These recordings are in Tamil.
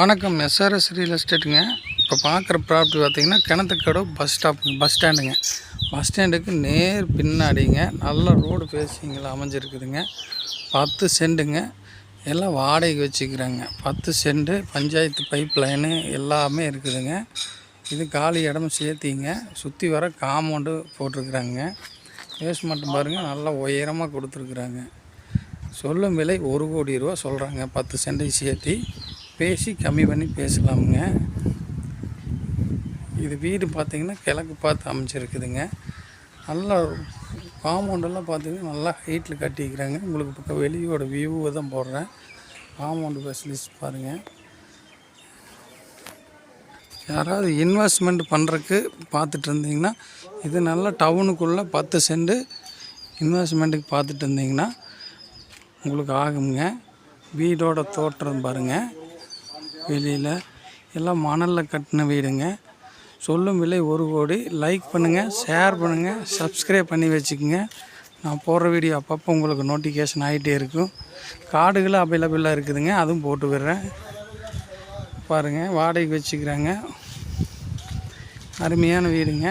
வணக்கம். எஸ்ஆர்எஸ் ரியல் எஸ்டேட்டுங்க இப்போ பார்க்குற ப்ராப்பர்ட்டி பார்த்தீங்கன்னா கிணத்துக்கடவு பஸ் ஸ்டாப் பஸ் ஸ்டாண்டுங்க பஸ் ஸ்டாண்டுக்கு நேர் பின்னாடிங்க. நல்ல ரோடு ஃபேஸிங்கில் அமைஞ்சிருக்குதுங்க. பத்து சென்ட்டுங்க எல்லாம் வாடகைக்கு வச்சுக்கிறாங்க. பத்து சென்ட்டு பஞ்சாயத்து பைப் லைனு எல்லாமே இருக்குதுங்க. இது காலி இடம் சேர்த்திங்க சுற்றி வர காம்பவுண்டு போட்டிருக்குறாங்க. பேஸ்மெண்ட் பாருங்கள் நல்லா உயரமாக கொடுத்துருக்குறாங்க. சொல்லும் விலை ஒரு கோடி ரூபா சொல்கிறாங்க பத்து சென்டை சேர்த்தி பேசி கம்மி பண்ணி பேசலாமுங்க. இது வீடு பார்த்தீங்கன்னா கிழக்கு பார்த்து அமைச்சிருக்குதுங்க நல்லா காம்பவுண்டெல்லாம் பார்த்திங்கன்னா நல்லா ஹைட்டில் கட்டிக்கிறாங்க உங்களுக்கு பக்கம் வெளியோட வியூவை தான் போடுறேன். காம்பவுண்டு ஃபெசிலிட்டிஸ் பாருங்கள் யாராவது இன்வெஸ்ட்மெண்ட் பண்ணுறக்கு பார்த்துட்டு இருந்தீங்கன்னா இது நல்லா டவுனுக்குள்ளே பத்து சென்ட் இன்வெஸ்ட்மெண்ட்டுக்கு பார்த்துட்டு இருந்தீங்கன்னா உங்களுக்கு ஆகுங்க. வீடோட தோற்றம் பாருங்கள் வெளியில் எல்லாம் மணலில் கட்டின வீடுங்க. சொல்லும் விலை ஒரு கோடி. லைக் பண்ணுங்கள் ஷேர் பண்ணுங்கள் சப்ஸ்கிரைப் பண்ணி வச்சுக்கோங்க. நான் போடுற வீடியோ அப்பப்போ உங்களுக்கு நோட்டிஃபிகேஷன் ஆகிட்டே இருக்கும். கார்டுகளும் அவைலபிளாக இருக்குதுங்க அதுவும் போட்டு விடுறேன். பாருங்கள் வாடகைக்கு வச்சுக்கிறாங்க. அருமையான வீடுங்க.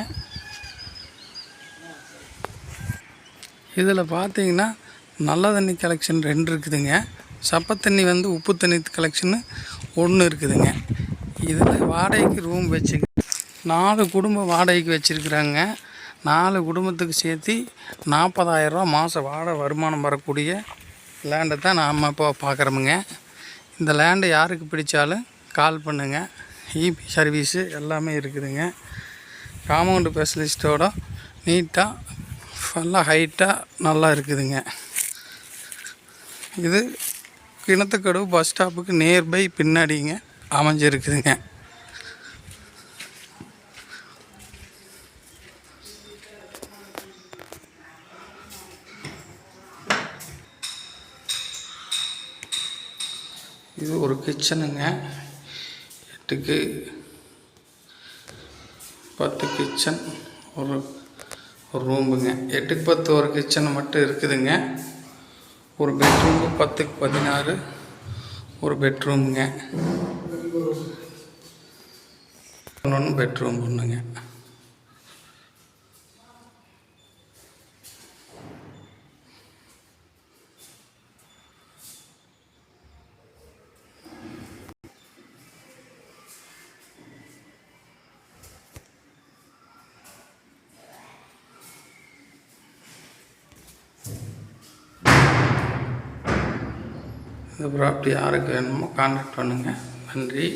இதில் பார்த்தீங்கன்னா நல்ல தண்ணி கலெக்ஷன் ரெண்டு இருக்குதுங்க. சப்பை தண்ணி வந்து உப்பு தண்ணி கலெக்ஷன்னு ஒன்று இருக்குதுங்க. இதில் வாடகைக்கு ரூம் வச்சு நாலு குடும்பம் வாடகைக்கு வச்சுருக்குறாங்க. நாலு குடும்பத்துக்கு சேர்த்து நாற்பதாயிரரூவா மாதம் வாடகை வருமானம் வரக்கூடிய லேண்டை தான் நாம் இப்போ பார்க்குறோமுங்க இந்த லேண்டை யாருக்கு பிடிச்சாலும் கால் பண்ணுங்கள் இபி சர்வீஸு எல்லாமே இருக்குதுங்க. காம்பவுண்டு ஸ்பெஷலிஸ்ட்டோட நீட்டாக நல்லா ஹைட்டாக நல்லா இருக்குதுங்க. இது கிணத்துக்கடவு பஸ் ஸ்டாப்புக்கு நியர்பை பின்னாடிங்க அமைஞ்சிருக்குதுங்க. இது ஒரு கிச்சனுங்க எட்டுக்கு பத்து கிச்சன் ஒரு ஒரு ரூமுங்க எட்டுக்கு பத்து ஒரு கிச்சன் மட்டும் இருக்குதுங்க. ஒரு பெட்ரூமு பத்துக்கு பதினாறு. ஒரு பெட்ரூமுங்க ஒன்று பெட்ரூம் ஒன்றுங்க இந்த ப்ராப்பர்ட்டி யாருக்கு வேணுமோ கான்டாக்ட் பண்ணுங்கள் நன்றி.